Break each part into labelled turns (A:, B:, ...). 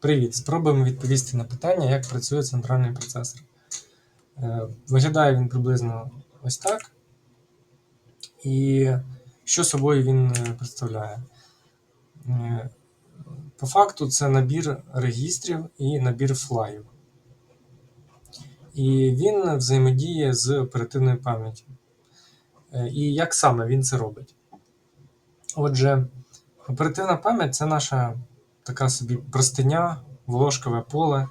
A: Привіт! Спробуємо відповісти на питання, як працює центральний процесор. Е, Виглядає він приблизно ось так. І що собою він е, представляє? Е, По факту, це набір регістрів і набір флаїв. І він взаємодіє з оперативною пам'яттю. І як саме він це робить? Отже, оперативна пам'ять це наша така собі простиня, волошкове поле,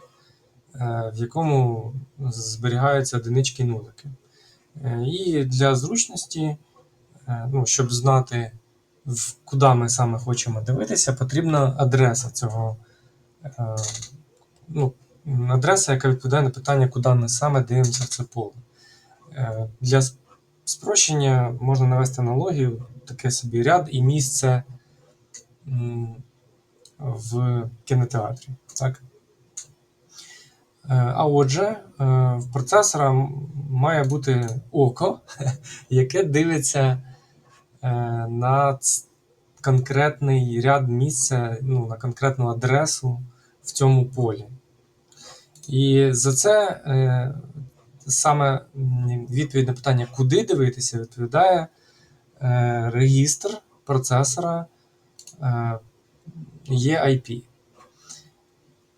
A: е, в якому зберігаються одинички нулики. Е, І для зручності, е, ну, щоб знати, куди ми саме хочемо дивитися, потрібна адреса цього. Ну, адреса, яка відповідає на питання, куди ми саме дивимося в це поле. Для спрощення можна навести аналогію, таке собі ряд і місце в кінотеатрі. Так? Е, А отже, е, в процесора має бути око, яке дивиться е, на конкретний ряд місця, ну, на конкретну адресу в цьому полі. І за це саме відповідь на питання, куди дивитися, відповідає регістр процесора е, EIP.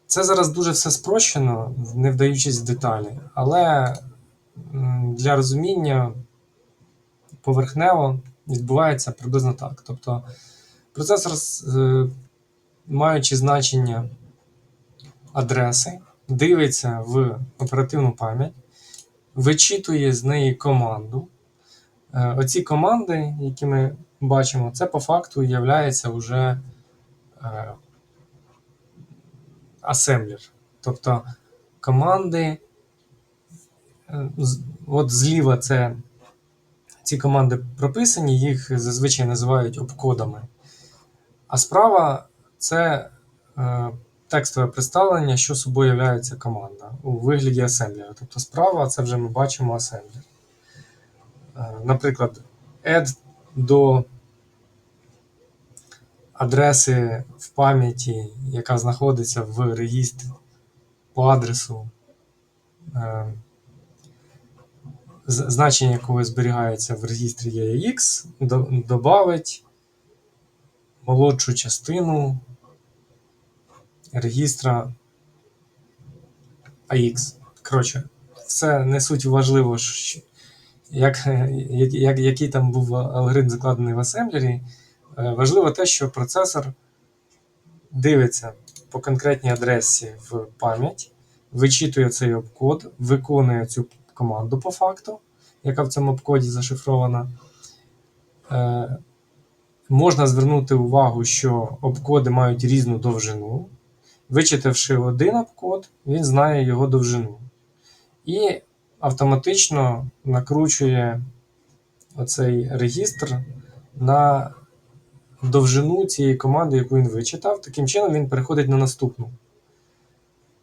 A: Це зараз дуже все спрощено, не вдаючись в деталі, але для розуміння поверхнево відбувається приблизно так. Тобто процесор, е, маючи значення адреси, дивиться в оперативну пам'ять, вичитує з неї команду. Е, Оці команди, які ми бачимо, це по факту є вже асемблер. Тобто команди, е, от зліва це ці команди прописані, їх зазвичай називають обкодами. А справа це е, текстове представлення, що собою являється команда у вигляді асемблера. Тобто справа це вже ми бачимо асемблер. Е, наприклад, add до адреси в пам'яті, яка знаходиться в регістрі по адресу, е, значення якого зберігається в регістрі EAX, до- добавить молодшу частину регістра AX. Коротше, це не суть важливо, як, як, який там був алгоритм закладений в асемблері. Е, Важливо те, що процесор дивиться по конкретній адресі в пам'ять, вичитує цей обкод, виконує цю команду по факту, яка в цьому обкоді зашифрована. Е, Можна звернути увагу, що обкоди мають різну довжину. Вичитавши один обкод, він знає його довжину. І автоматично накручує оцей регістр на довжину цієї команди, яку він вичитав. Таким чином він переходить на наступну.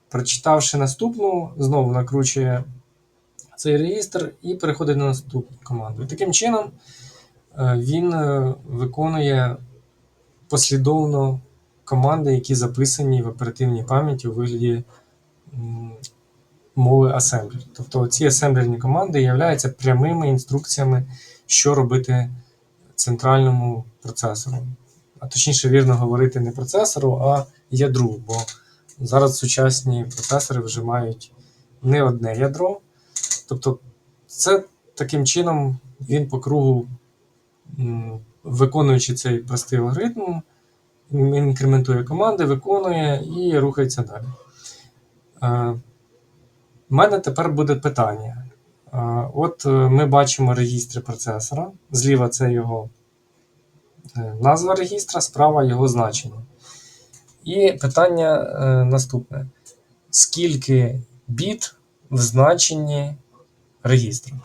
A: Прочитавши наступну, знову накручує цей регістр і переходить на наступну команду. І таким чином е, він е, виконує послідовно команди, які записані в оперативній пам'яті у вигляді мови асемблер. Тобто ці асемблерні команди являються прямими інструкціями, що робити центральному процесору. А точніше, вірно говорити не процесору, а ядру. Бо зараз сучасні процесори вже мають не одне ядро. Тобто, це таким чином він по кругу, виконуючи цей простий алгоритм, інкрементує команди, виконує і рухається далі. Е, У мене тепер буде питання. Е, От е, ми бачимо регістри процесора. Зліва це його е, назва регістра, справа його значення. І питання е, наступне: скільки біт в значенні регістру?